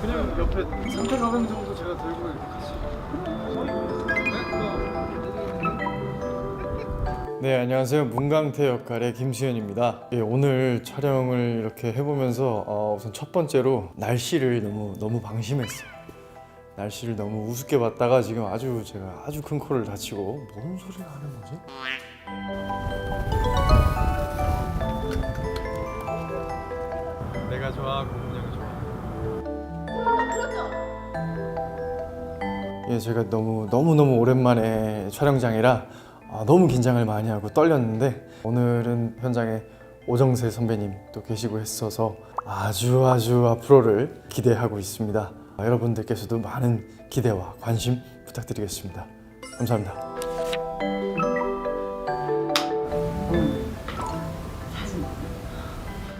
그냥 옆에 3,400 정도 제가 들고. 네 안녕하세요 문강태 역할의 김수현입니다. 예, 오늘 촬영을 이렇게 해보면서 어, 우선 첫 번째로 날씨를 너무 너무 방심했어요. 날씨를 너무 우습게 봤다가 지금 아주 제가 아주 큰 코를 다치고 뭔 소리가 하는 거지? 내가 좋아 고문형이 좋아. 예, 제가 너무 너무 너무 오랜만에 촬영장이라 아, 너무 긴장을 많이 하고 떨렸는데 오늘은 현장에 오정세 선배님 또 계시고 했어서 아주 아주 앞으로를 기대하고 있습니다. 아, 여러분들께서도 많은 기대와 관심 부탁드리겠습니다. 감사합니다.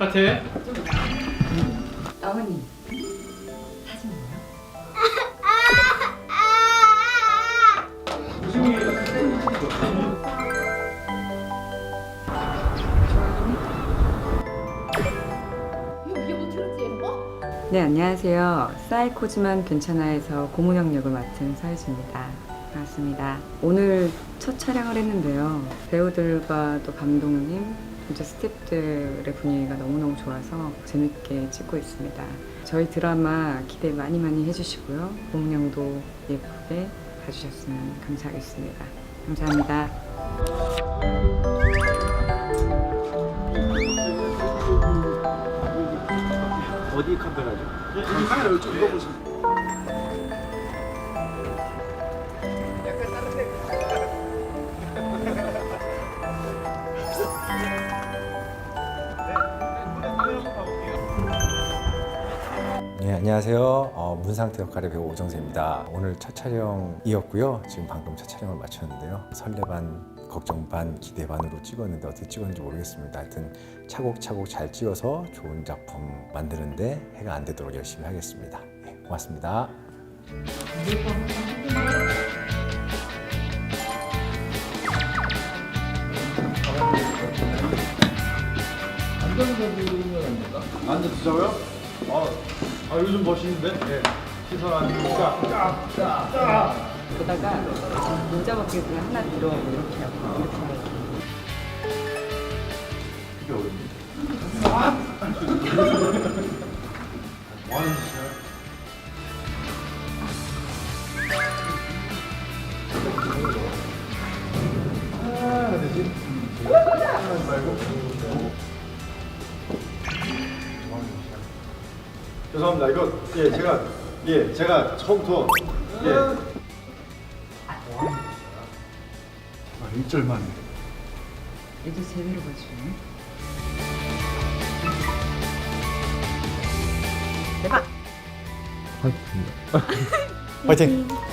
파트. 어머니 뭐 들었지? 어? 네 안녕하세요 사이코지만 괜찮아에서 고문형 역을 맡은 서혜주입니다 반갑습니다 오늘 첫 촬영을 했는데요 배우들과 또 감독님 진짜 스태프들의 분위기가 너무너무 좋아서 재밌게 찍고 있습니다 저희 드라마 기대 많이 많이 해주시고요 고문형도 예쁘게 봐주셨으면 감사하겠습니다 감사합니다 어디 카메라죠? 카메라 이쪽 이거 보시면. 네, 안녕하세요. 어, 문상태 역할의 배우 오정세입니다. 오늘 첫 촬영이었고요. 지금 방금 첫 촬영을 마쳤는데요. 설레 반, 걱정 반, 기대 반으로 찍었는데 어떻게 찍었는지 모르겠습니다. 하여튼 차곡차곡 잘 찍어서 좋은 작품 만드는데 해가 안 되도록 열심히 하겠습니다. 네, 고맙습니다. 앉아 드자고요? 아, 아 요즘 멋있는데? 네. 시선 안 좋으니까 쫙, 쫙, 쫙. 보다가 문자 받기 그냥 하나 들어오고 이렇게 하고 이렇게 하고 그게 어렵네. 뭐 하는 짓이야? 아, 되지? 하지 말고. 죄송합니다. 이거 예 제가 예 제가 처음부터 예. 아, 1절만 해. 얘도 제대로 봐주네 대박 화이팅!